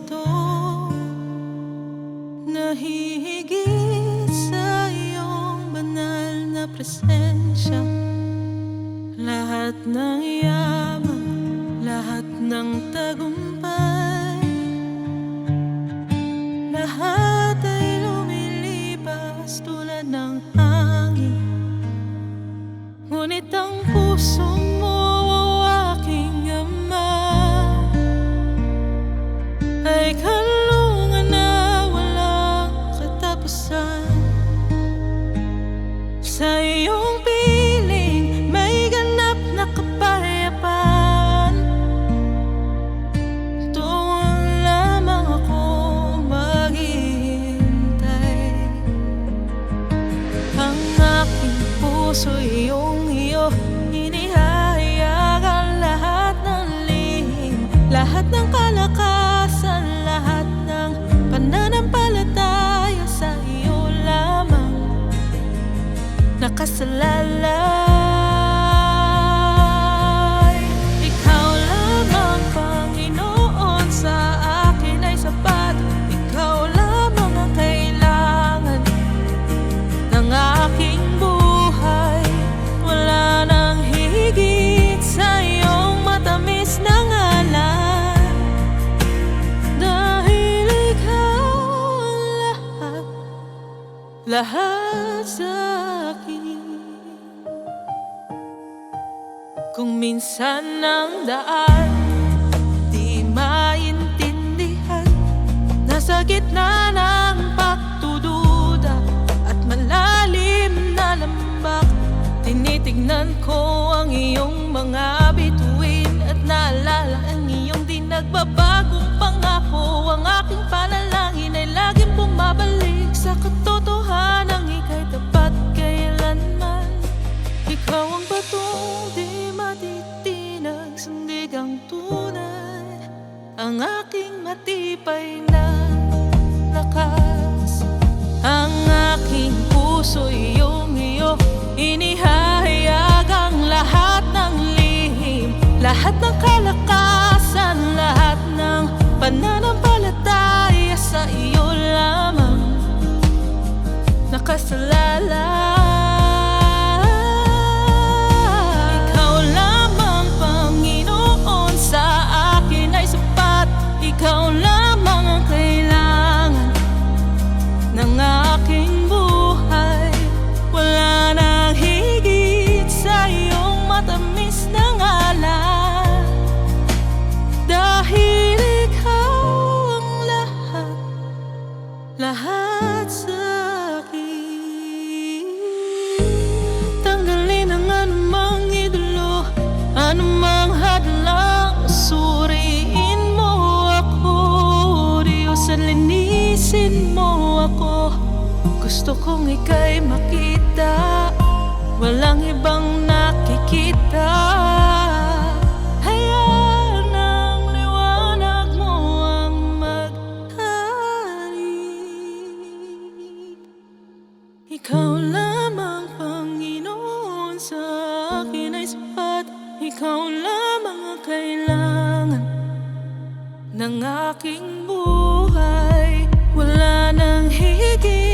ito Nahihigit sa iyong banal na presensya. Lahat ng yaman, lahat ng tagumpay Lahat ay lumilipas tulad ng hangin. Ngunit ang puso puso iyong iyo Inihahayag ang lahat ng lihim Lahat ng kalakasan Lahat ng pananampalataya Sa iyo lamang. Nakasalalay Lahat sa akin. Kung minsan ang daan Di maintindihan. Nasa gitna ng Ang aking matibay na lakas. Ang aking puso iyong iyo Inihahayag ang lahat ng lihim. Lahat ng kalakasan Lahat ng pananampalataya Sa iyo lamang. Nakasalalay Lahat Tanggalin ang anumang idolo Anumang hadlang Suriin mo ako. Diyos mo ako. Gusto kong ika'y makita. Walang ibang nakikita Ikaw lamang ang kailangan ng aking buhay. Wala nang higit